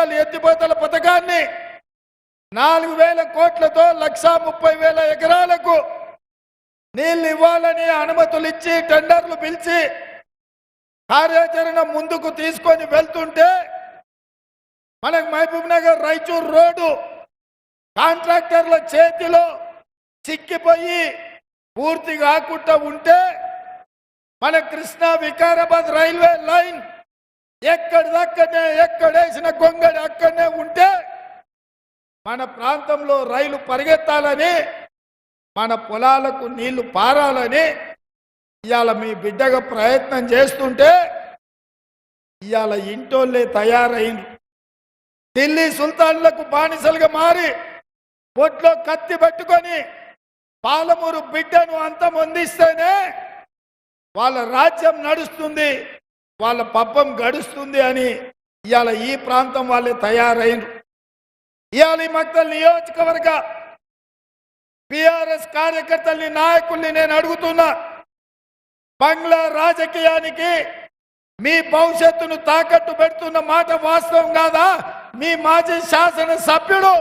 వందల ఎత్తిపోతల పథకాన్ని నాలుగు వేల కోట్లతో లక్షా ముప్పై వేల ఎకరాలకు నీళ్ళు ఇవ్వాలని అనుమతులు ఇచ్చి టెండర్లు పిలిచి కార్యాచరణ ముందుకు తీసుకొని వెళ్తుంటే మనకు మహబూబ్ నగర్ రైచూర్ రోడ్డు కాంట్రాక్టర్ల చేతిలో చిక్కిపోయి పూర్తి కాకుండా ఉంటే మన కృష్ణా వికారాబాద్ రైల్వే లైన్ ఎక్కడిదక్కడనే ఎక్కడేసిన గొంగడి అక్కడనే ఉంటే మన ప్రాంతంలో రైలు పరిగెత్తాలని మన పొలాలకు నీళ్ళు పారాలని ఇవాళ మీ బిడ్డగా ప్రయత్నం చేస్తుంటే ఇవాళ ఇంటోళ్ళే తయారైంది ఢిల్లీ సుల్తాన్లకు బానిసలుగా మారి ఒట్లో కత్తి పెట్టుకొని పాలమూరు బిడ్డను అంతమొందిస్తేనే వాళ్ళ రాజ్యం నడుస్తుంది. వాళ్ళ పబ్బం గడుస్తుంది అని ఇవాళ ఈ ప్రాంతం వాళ్ళే తయారైనరు ఇవాళ ఈ మక్తల్ నియోజకవర్గ పిఆర్ఎస్ కార్యకర్తల్ని నాయకుల్ని నేను అడుగుతున్నా బంగ్లా రాజకీయానికి మీ భవిష్యత్తును తాకట్టు పెడుతున్న మాట వాస్తవం కాదా? మీ మాజీ శాసన సభ్యుడు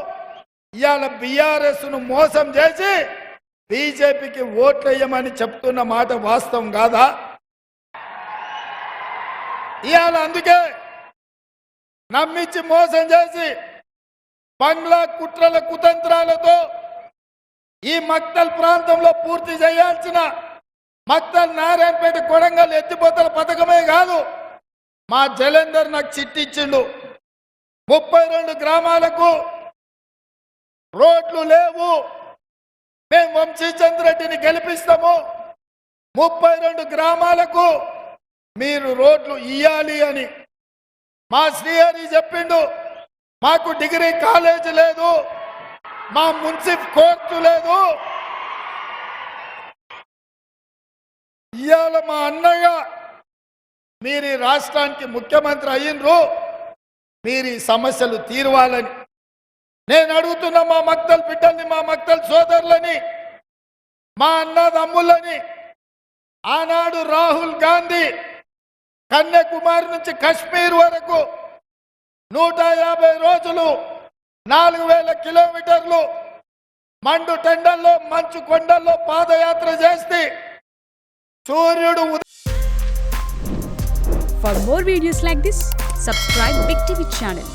ఇవాళ బిఆర్ఎస్ను మోసం చేసి బీజేపీకి ఓట్లేయమని చెప్తున్న మాట వాస్తవం కాదా? ఇవాళ అందుకే నమ్మించి మోసం చేసి బంగ్లా కుట్రల కుతంత్రాలతో ఈ మక్తల్ ప్రాంతంలో పూర్తి చేయాల్సిన మక్తల్ నారాయణపేట కొడంగల్ ఎత్తిపోతల పథకమే కాదు మా జలంధర్ నాకు చిట్టిచ్చిండు. ముప్పై రెండు గ్రామాలకు రోడ్లు లేవు. మేము వంశీచంద్ర రెడ్డిని గెలిపిస్తాము. ముప్పై రెండు గ్రామాలకు మీరు రోడ్లు ఇయ్యాలి అని. మా శ్రీహరి చెప్పిండు మాకు డిగ్రీ కాలేజ్ లేదు మా మున్సిఫ్ కోర్టు లేదు. ఇవాళ మా అన్నయ్య మీరు రాష్ట్రానికి ముఖ్యమంత్రి అయ్యిండ్రు మీరు ఈ సమస్యలు తీరవాలని. నేను అడుగుతున్న మా మక్తల బిడ్డల్ని మా మక్తల సోదరులని మా అన్నదమ్ములని ఆనాడు రాహుల్ గాంధీ కన్యాకుమారి నుంచి కశ్మీర్ వరకు నూట యాభై రోజులు నాలుగు వేల కిలోమీటర్లు మండు టెండల్లో మంచు కొండల్లో పాదయాత్ర చేస్తే సూర్యుడు for more videos like this subscribe Big TV channel